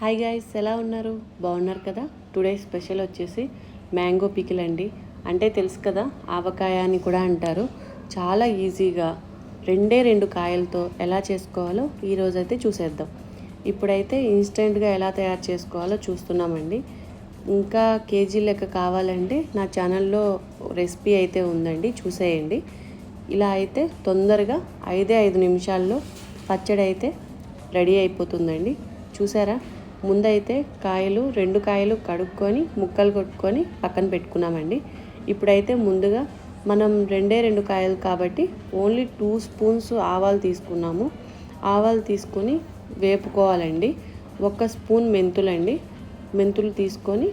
Hi guys ఎలా ఉన్నారు? బాగున్నారు కదా? టుడే స్పెషల్ వచ్చేసి మ్యాంగో పికిల్ అండి. అంటే తెలుసు కదా ఆవకాయ అని కూడా అంటారు. చాలా ఈజీగా రెండే రెండు కాయలతో ఎలా చేసుకోవాలో ఈరోజు అయితే చూసేద్దాం. ఇప్పుడైతే ఇన్స్టెంట్గా ఎలా తయారు చేసుకోవాలో చూస్తున్నామండి. ఇంకా కేజీ లెక్క కావాలంటే నా ఛానల్లో రెసిపీ అయితే ఉందండి చూసేయండి. ఇలా అయితే తొందరగా ఐదే ఐదు నిమిషాల్లో పచ్చడి అయితే రెడీ అయిపోతుందండి. చూసారా? ముందైతే కాయలు రెండు కాయలు కడుక్కొని ముక్కలు కొట్టుకొని పక్కన పెట్టుకున్నామండి. ఇప్పుడైతే ముందుగా మనం రెండే రెండు కాయలు కాబట్టి ఓన్లీ టూ స్పూన్స్ ఆవాలు తీసుకున్నాము. ఆవాలు తీసుకొని వేపుకోవాలండి. ఒక స్పూన్ మెంతులండి. మెంతులు తీసుకొని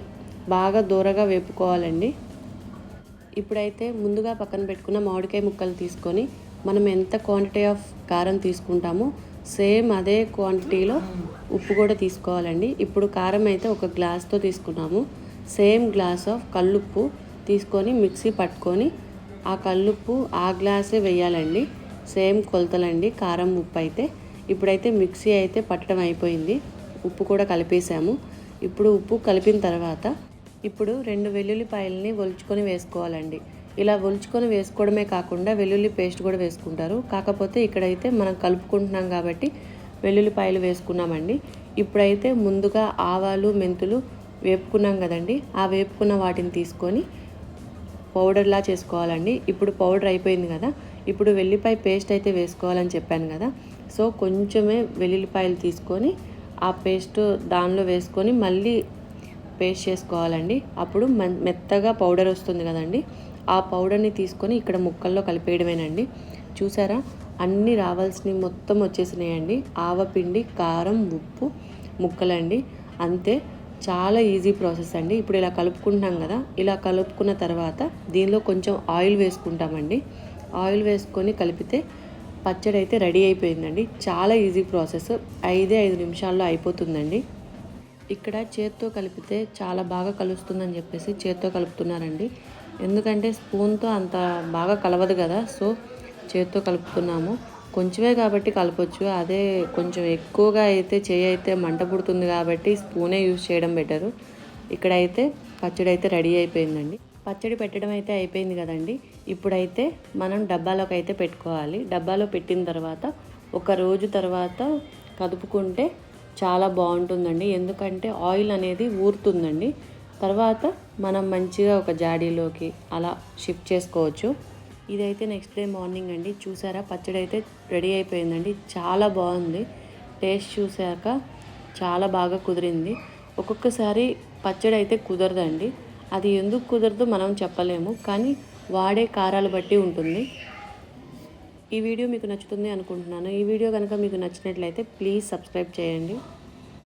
బాగా దూరగా వేపుకోవాలండి. ఇప్పుడైతే ముందుగా పక్కన పెట్టుకున్న మామిడికాయ ముక్కలు తీసుకొని మనం ఎంత క్వాంటిటీ ఆఫ్ కారం తీసుకుంటామో సేమ్ అదే క్వాంటిటీలో ఉప్పు కూడా తీసుకోవాలండి. ఇప్పుడు కారం అయితే ఒక గ్లాస్తో తీసుకున్నాము. సేమ్ గ్లాస్ ఆఫ్ కల్లుప్పు తీసుకొని మిక్సీ పట్టుకొని ఆ కల్లుప్పు ఆ గ్లాసే వేయాలండి. సేమ్ కొలతలండి కారం ఉప్పు అయితే. ఇప్పుడైతే మిక్సీ అయితే పట్టడం అయిపోయింది. ఉప్పు కూడా కలిపేసాము. ఇప్పుడు ఉప్పు కలిపిన తర్వాత ఇప్పుడు రెండు వెల్లుల్లిపాయలని ఒలుచుకొని వేసుకోవాలండి. ఇలా ఒలుచుకొని వేసుకోవడమే కాకుండా వెల్లుల్లి పేస్ట్ కూడా వేసుకుంటారు. కాకపోతే ఇక్కడైతే మనం కలుపుకుంటున్నాం కాబట్టి వెల్లుల్లిపాయలు వేసుకున్నామండి. ఇప్పుడైతే ముందుగా ఆవాలు మెంతులు వేపుకున్నాం కదండి. ఆ వేపుకున్న వాటిని తీసుకొని పౌడర్లా చేసుకోవాలండి. ఇప్పుడు పౌడర్ అయిపోయింది కదా. ఇప్పుడు వెల్లిపాయ పేస్ట్ అయితే వేసుకోవాలని చెప్పాను కదా. సో కొంచెమే వెల్లుల్లిపాయలు తీసుకొని ఆ పేస్ట్ దానిలో వేసుకొని మళ్ళీ పేస్ట్ చేసుకోవాలండి. అప్పుడు మెత్తగా పౌడర్ వస్తుంది కదండి. ఆ పౌడర్ని తీసుకొని ఇక్కడ ముక్కల్లో కలిపేయడమేనండి. చూసారా? అన్నీ రావాల్సినవి మొత్తం వచ్చేసినాయండి. ఆవపిండి కారం ఉప్పు ముక్కలండి. అంతే. చాలా ఈజీ ప్రాసెస్ అండి. ఇప్పుడు ఇలా కలుపుకుంటున్నాం కదా ఇలా కలుపుకున్న తర్వాత దీనిలో కొంచెం ఆయిల్ వేసుకుంటామండి. ఆయిల్ వేసుకొని కలిపితే పచ్చడి అయితే రెడీ అయిపోయిందండి. చాలా ఈజీ ప్రాసెస్. ఐదే ఐదు నిమిషాల్లో అయిపోతుందండి. ఇక్కడ చేత్తో కలిపితే చాలా బాగా కలుస్తుందని చెప్పేసి చేత్తో కలుపుతున్నారండి. ఎందుకంటే స్పూన్తో అంత బాగా కలవదు కదా సో చేత్తో కలుపుతున్నాము. కొంచెమే కాబట్టి కలపొచ్చు. అదే కొంచెం ఎక్కువగా అయితే చేయి అయితే మంట పుడుతుంది కాబట్టి స్పూనే యూజ్ చేయడం బెటరు. ఇక్కడైతే పచ్చడి అయితే రెడీ అయిపోయిందండి. పచ్చడి పెట్టడం అయితే అయిపోయింది కదండి. ఇప్పుడైతే మనం డబ్బాలోకి అయితే పెట్టుకోవాలి. డబ్బాలో పెట్టిన తర్వాత ఒక రోజు తర్వాత కదుపుకుంటే చాలా బాగుంటుందండి. ఎందుకంటే ఆయిల్ అనేది ఊరుతుందండి. తర్వాత మనం మంచిగా ఒక జాడీలోకి అలా షిఫ్ట్ చేసుకోవచ్చు. ఇదైతే నెక్స్ట్ డే మార్నింగ్ అండి. చూసారా? పచ్చడి అయితే రెడీ అయిపోయిందండి. చాలా బాగుంది. టేస్ట్ చూశాక చాలా బాగా కుదిరింది. ఒక్కొక్కసారి పచ్చడి అయితే కుదరదండి. అది ఎందుకు కుదరదో మనం చెప్పలేము. కానీ వాడే కారాలు బట్టి ఉంటుంది. ఈ వీడియో మీకు నచ్చుతుంది అనుకుంటున్నాను. ఈ వీడియో కనుక మీకు నచ్చినట్లయితే ప్లీజ్ సబ్స్క్రైబ్ చేయండి.